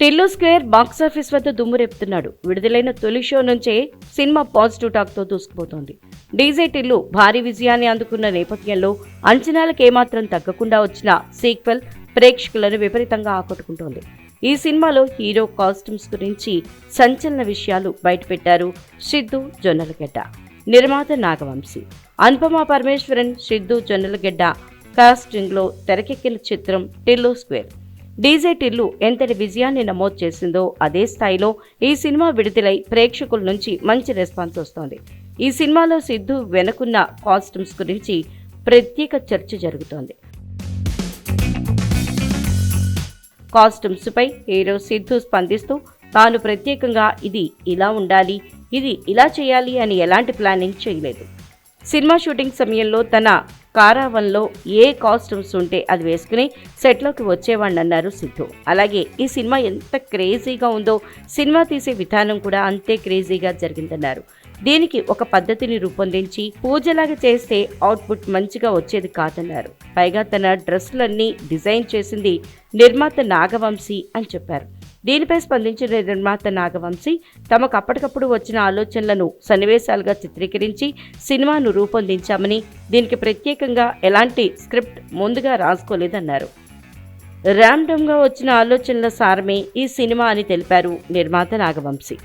Tillu square box office వద్ద దుమ్మురేపుతున్నాడు విడుదలైన తొలి షో నుంచే సినిమా పాజిటివ్ టాక్తో దూసుకుపోతోంది. డీజే టిల్లు భారీ విజయాన్ని అందుకున్న నేపథ్యంలో అంచనాలకు ఏమాత్రం తగ్గకుండా వచ్చిన సీక్వెల్ ప్రేక్షకులను విపరీతంగా ఆకట్టుకుంటోంది. ఈ సినిమాలో హీరో కాస్ట్యూమ్స్ గురించి సంచలన విషయాలు బయటపెట్టారు సిద్ధు జొన్నలగడ్డ. నిర్మాత నాగవంశీ. అనుపమ పరమేశ్వరన్ సిద్ధు జొన్నలగడ్డ. కాస్టింగ్లో తెరకెక్కిన చిత్రం టిల్లు స్క్వేర్. డీజే టిల్లు ఎంతటి విజయాన్ని నమోదు చేసిందో అదే స్థాయిలో ఈ సినిమా విడుదలై ప్రేక్షకుల నుంచి మంచి రెస్పాన్స్ వస్తోంది. ఈ సినిమాలో సిద్ధు వెనుకున్న కాస్ట్యూమ్స్ గురించి ప్రత్యేక చర్చ జరుగుతోంది. కాస్ట్యూమ్స్పై హీరో సిద్ధు స్పందిస్తూ తాను ప్రత్యేకంగా ఇది ఇలా ఉండాలి ఇది ఇలా చేయాలి అని ఎలాంటి ప్లానింగ్ చేయలేదు. సినిమా షూటింగ్ సమయంలో తన కారావన్లో ఏ కాస్ట్యూమ్స్ ఉంటే అది వేసుకుని సెట్లోకి వచ్చేవాడిని అన్నారు సిద్ధు. అలాగే ఈ సినిమా ఎంత క్రేజీగా ఉందో సినిమా తీసే విధానం కూడా అంతే క్రేజీగా జరిగిందన్నారు. దీనికి ఒక పద్ధతిని రూపొందించి పూజలాగా చేస్తే అవుట్పుట్ మంచిగా వచ్చేది కాదన్నారు. పైగా తన డ్రెస్సులన్నీ డిజైన్ చేసింది నిర్మాత నాగవంశీ అని చెప్పారు. దీనిపై స్పందించిన నిర్మాత నాగవంశీ తమకు అప్పటికప్పుడు వచ్చిన ఆలోచనలను సన్నివేశాలుగా చిత్రీకరించి సినిమాను రూపొందించామని దీనికి ప్రత్యేకంగా ఎలాంటి స్క్రిప్ట్ ముందుగా రాసుకోలేదన్నారు. ర్యాండమ్గా వచ్చిన ఆలోచనల సారమే ఈ సినిమా అని తెలిపారు నిర్మాత నాగవంశీ.